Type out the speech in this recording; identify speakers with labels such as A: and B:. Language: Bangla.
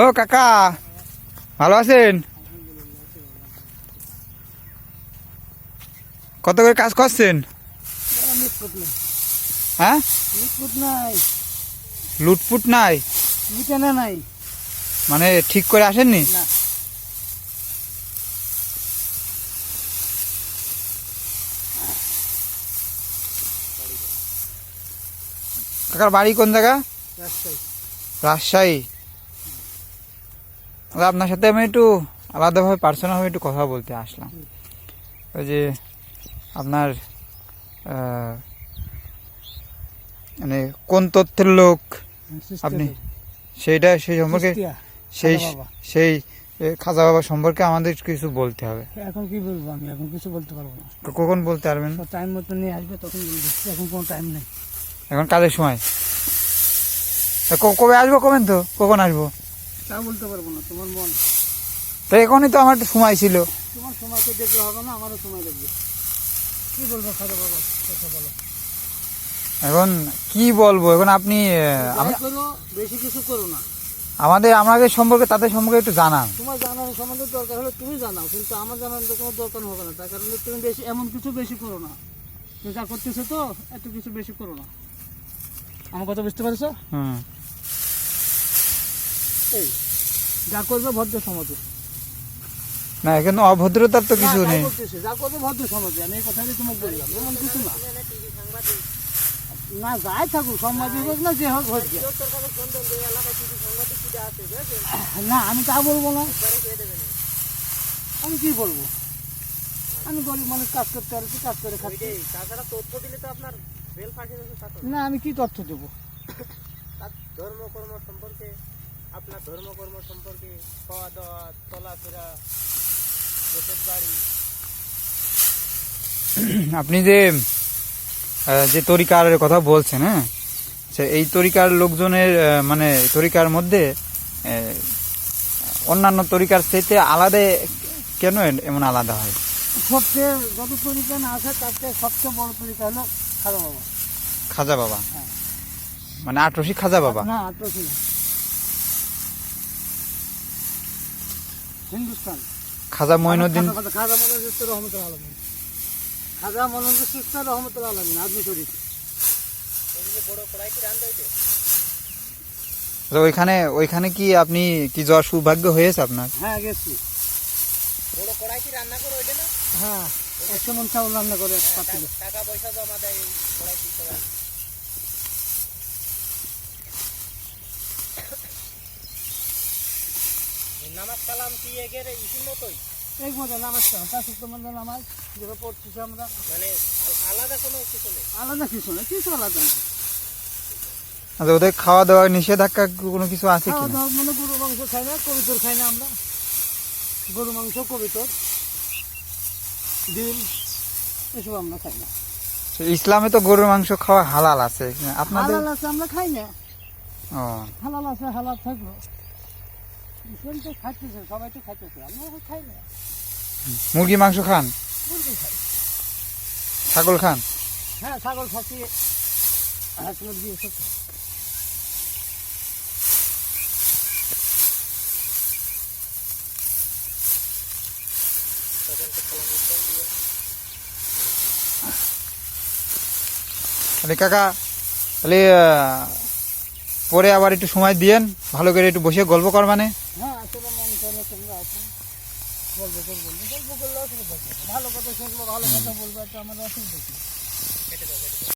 A: ও কাকা। ভালো আছেন? কত করে কাজ করছেন? হ্যাঁ? লুটপুট নাই?
B: নাই
A: মানে ঠিক করে আসেননি? কাকার বাড়ি কোন জায়গা?
B: রাস্তায়
A: রাজশাহী। দাদা, আপনার সাথে আমি একটু আলাদাভাবে পার্সোনালভাবে একটু কথা বলতে আসলাম। ওই যে আপনার মানে কোন তথ্যের লোক? আপনি সেইটা সেই সম্পর্কে সেই সেই খাজা বাবা সম্পর্কে আমাদের কিছু বলতে হবে।
B: এখন কি বলব আমি? এখন কিছু বলতে পারব না।
A: কখন বলতে পারবেন?
B: টাইম মতো নিয়ে আসবে তখন বলব। এখন কোনো টাইম নেই।
A: এখন কাজের সময়। কবে আসব কবেন তো? কখন আসব?
B: তা বলতে পারব না তোমার মন।
A: তো এখনই তো আমার একটু সময় ছিল।
B: তোমার সময়কে দেখলে হবে না আমারও সময় লাগবে। কি বলব খাজা বাবা কথা বলো।
A: এখন কি বলব? এখন আপনি
B: বেশি কিছু করো না।
A: আমাদের আমাদের সম্পর্কে তাদের সম্পর্কে একটু জানান।
B: তোমার জানার সম্বন্ধে দরকার হলে তুমি জানাও কিন্তু আমার জানার তো কোনো দরকার হবে না তার কারণে তুমি বেশি এমন কিছু বেশি করো না। যা করতেছো তো এত কিছু বেশি করো না। আমার কথা বুঝতে পারছ?
A: হুম।
B: এই যা করবে ভদ্র সমাজে।
A: না এখন অভদ্রতার তো কিছু নেই।
B: যা করবে ভদ্র সমাজে আমি এই কথাটাই তোমাকে বললাম এমন কিছু না। না যাই থাকুক সাংবাদিক হোক না যে হোক হোক। না আমি তা বলব না। আমি কি বলব? আমি গরিব মানুষ কাজ করতে পারছি কাজ করে খাচ্ছি?
C: তাছাড়া তথ্য দিলে তো আপনার বেল ফাঁসি না।
B: না আমি কি তথ্য দেবো?
C: তার ধর্মকর্ম সম্পর্কে আপনার ধর্মকর্ম সম্পর্কে খাওয়া দাওয়া চলাফেরা দেশের বাড়ি।
A: আপনি যে যে তরিকার কথা বলছেন হ্যাঁ? আচ্ছা, এই তরিকার লোকজনের মানে তরিকার মধ্যে আহ, অন্যান্য তরিকার চাইতে আলাদা কেন এমন আলাদা হয়?
B: সবচেয়ে যত তরিকা না আছে তার থেকে সবচেয়ে বড় তরিকা হলো খাওয়া বাবা।
A: খাজা বাবা?
B: হ্যাঁ।
A: মানে আটরসি খাজা বাবা?
B: না আত্মসী না। হিন্দুস্তান।
A: খাজা মঈনুদ্দিন
B: খাজা খাজা মনোজিত রহমতুল আলমিন খাজা মনোজিত রহমতুল আলমিন আদমি শরীফ।
C: এই যে বড় কড়াই কি রান্না হইতে
A: তো ওইখানে ওইখানে কি আপনি কি যাওয়ার সৌভাগ্য হয়েছে আপনার?
B: হ্যাঁ গেছি।
C: বড় কড়াই কি রান্না করে ওইটা না
B: হ্যাঁ একশো মন চাউল রান্না করে
C: টাকা পয়সা জমা দেয় কড়াই কি সবাই এই নামাজ কালাম কি এগের ইসির মতোই
B: এক মজা নামাজ পড়া পাঁচ সপ্তাহ মধ্যে নামাজ যেটা পড়তেছি আমরা।
C: মানে আলাদা কোনো কিছু নেই?
B: আলাদা কিছু না কিছু আলাদা না
A: আচ্ছা ওদের খাওয়া দাওয়া নিষেধাজ্ঞা কোনো কিছু আছে কি
B: মানে গরু মাংস খাই না কবিতর খাই না আমরা। গরু মাংস কবিতর ডিম এসব আমরা খাই না।
A: ইসলামে তো গরুর মাংস খাওয়া হালাল আছে। আপনাদের
B: হালাল আছে আমরা খাই না।
A: ও।
B: হালাল আছে হালাল থাকল। ইসলাম তো খাইতেছে সবাই তো খাইতেছে আমরা খাই না।
A: মুরগি মাংস খান?
B: মুরগি খাই।
A: ছাগল খান?
B: হ্যাঁ ছাগল খাচ্ছি। হাঁস মুরগি এসব
A: তাহলে কাকা তাহলে পরে আবার একটু সময় দিয়েন ভালো করে একটু বসে গল্প করবানে
B: হ্যাঁ আসলে করলে তোমরা আসো গল্প করব গল্প করলে অসুবিধা ভালো কথা শুনব ভালো কথা বলব একটা আমাদের অসুবিধা কি?